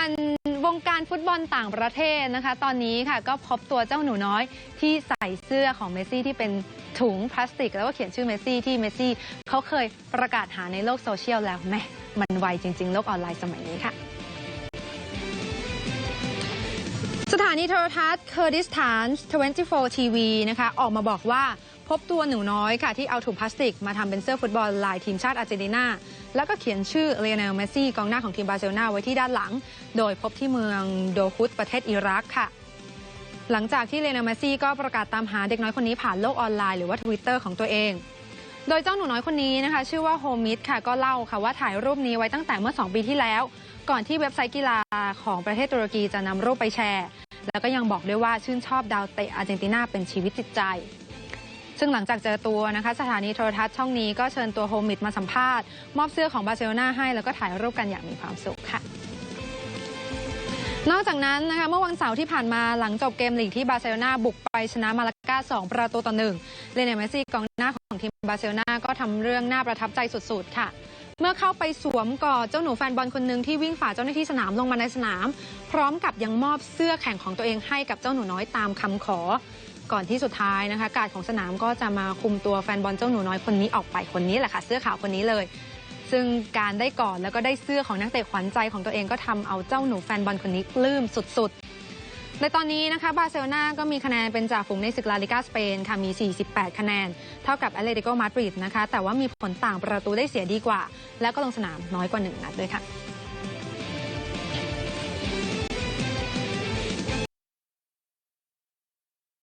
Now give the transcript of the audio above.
วนวงการฟุตบอลต่างประเทศนะคะ ตอนนี้ค่ะก็พบตัวเจ้าหนูน้อยที่ใส่เสื้อของเมสซี่ที่เป็นถุงพลาสติก แล้วก็เขียนชื่อเมสซี่ที่เมสซี่เขาเคยประกาศหาในโลกโซเชียลแล้วแม่มันไวจริง ๆ โลกออนไลน์สมัยนี้ค่ะ ถานีโทรทัศน์เคอร์ดิสถาน 24 TV นะคะออกมาบอกว่าพบตัวหนูน้อยค่ะที่เอาถุงพลาสติกมาทำเป็นเสื้อฟุตบอลลายทีมชาติอาร์เจนตินา แล้วก็เขียนชื่อเลโอเนลเมสซี่กองหน้าของทีมบาร์เซโลนาไว้ที่ด้านหลัง โดยพบที่เมืองโดฮุดประเทศอิรักค่ะ หลังจากที่เลโอเนลเมสซี่ก็ประกาศตามหาเด็กน้อยคนนี้ผ่านโลกออนไลน์หรือว่า Twitter ของตัวเอง โดยเจ้าหนูน้อยคนนี้นะคะ ชื่อว่าโฮมิดค่ะก็เล่าค่ะว่าถ่ายรูปนี้ไว้ตั้งแต่เมื่อ 2 ปีที่แล้ว ก่อนที่เว็บไซต์กีฬาของประเทศตุรกีจะนำรูปไปแชร์ แล้วก็ยังบอกด้วยว่าชื่นชอบดาวเตะอาร์เจนตินาเป็นชีวิตจิตใจ ซึ่งหลังจากเจอตัวนะคะสถานีโทรทัศน์ช่องนี้ก็เชิญตัวโฮมิดมาสัมภาษณ์มอบเสื้อของบาร์เซโลนาให้แล้วก็ถ่ายรูปกันอย่างมีความสุขค่ะ นอกจากนั้นนะคะเมื่อวันเสาร์ที่ผ่านมาหลังจบเกมลีกที่บาร์เซโลนาบุกไปชนะมาลากา 2 ประตูต่อหนึ่งเลเนลเมสซี่กองหน้าของทีมบาร์เซโลนาก็ทำเรื่องน่าประทับใจสุดๆ ค่ะ เมื่อเข้าไปสวมกอดเจ้าหนูแฟนบอลคนหนึ่งที่วิ่งฝ่าเจ้าหน้าที่สนามลงมาในสนาม พร้อมกับยังมอบเสื้อแข่งของตัวเองให้กับเจ้าหนูน้อยตามคำขอ ก่อนที่สุดท้ายนะคะ การของสนามก็จะมาคุมตัวแฟนบอลเจ้าหนูน้อยคนนี้ออกไปคนนี้แหละค่ะ เสื้อขาวคนนี้เลย ซึ่งการได้กอดแล้วก็ได้เสื้อของนักเตะขวัญใจของตัวเองก็ทำเอาเจ้าหนูแฟนบอลคนนี้ปลื้มสุดๆ ในตอนนี้นะคะบาร์เซโลนาก็มีคะแนนเป็นจ่าฝูงในศึกลาลิกาสเปนค่ะมี 48 คะแนน เท่ากับแอตเลติโกมาดริดนะคะแต่ว่ามีผลต่างประตูได้เสียดีกว่า แล้วก็ลงสนามน้อยกว่า 1 นัดด้วยค่ะ